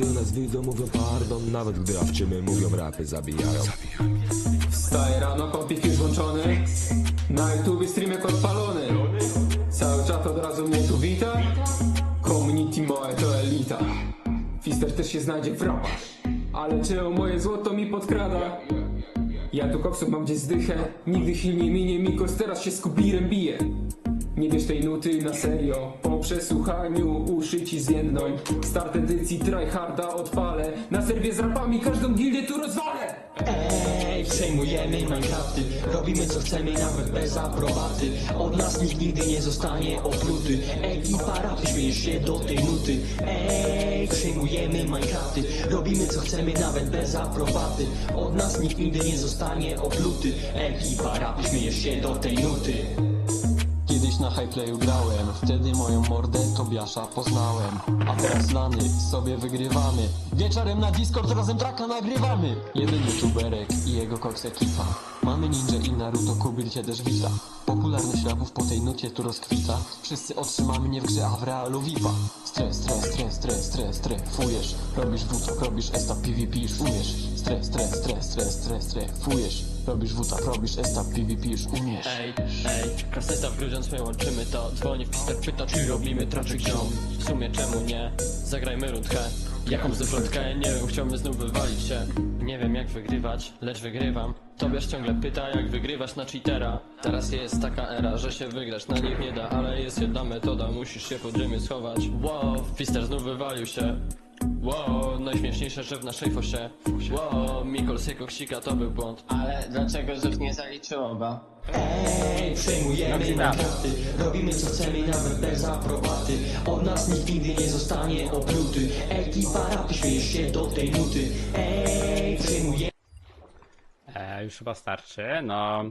Gdy nas widzą mówią pardon Nawet gdy awczymy mówią rapy zabijają. Wstaję rano, kompik już włączony. Na YouTubie streamek odpalony Cały czat od razu mnie tu wita. Community moje to elita. Fister też się znajdzie w rapach. Ale czemu moje złoto mi podkrada? Ja tu koksów mam gdzieś zdychę. Nigdy chwil nie minie, Mikos teraz się z kubirem bije nie bierz tej nuty na serio. Po przesłuchaniu uszy ci zjedną. Start edycji tryharda odpalę. Na serwie z rapami każdą gildię tu rozwalę. Ej, przejmujemy Minecrafty Robimy co chcemy nawet bez aprobaty. Od nas nikt nigdy nie zostanie opluty. Ekipa rap, śmiejesz się do tej nuty. Ej, przejmujemy Minecrafty Robimy co chcemy nawet bez aprobaty. Od nas nikt nigdy nie zostanie opluty. Ekipa rap, śmiejesz się do tej nuty Kiedyś na highplayu grałem, wtedy moją mordę Tobiasza poznałem. A teraz lany, sobie wygrywamy. Wieczorem na Discord razem traka nagrywamy. Jeden youtuberek i jego koks ekipa. Mamy ninja i Naruto, Kubil cię też wita Popularność rapów po tej nucie tu rozkwita. Wszyscy otrzymamy nie w grze, a w realu VIPa Stres, stres, stres, stres, stres, strefujesz. Robisz wutak, robisz esta, PvP umiesz Stres, stres, stres, stres, stres, strefujesz Robisz wutak, robisz esta, PvP już umiesz. Ej, ej, kaseta w grudziąc my łączymy to Dzwoni w pister, pyta czy robimy traczyk ziom W sumie czemu nie? Zagrajmy rundkę. Jaką zwrotkę? Nie wiem, chciałbym znów wywalić się. Nie wiem jak wygrywać, lecz wygrywam. Tobiasz ciągle pyta jak wygrywasz na cheatera. Teraz jest taka era, że się wygrać na nich nie da Ale jest jedna metoda, musisz się pod ziemię schować. Wow, pister znów wywalił się Wow, najśmieszniejsze, że w naszej fosie. Wow, Mikol z jego ksika to był błąd. Ale dlaczego znów nie zaliczyło go? Ej, przejmujemy Minecrafty Robimy co chcemy nawet bez aprobaty. Od nas nikt nigdy nie zostanie opluty. Ekipa rap, śmiejesz się do tej nuty. Ej, przejmujemy E, już chyba starczy. No,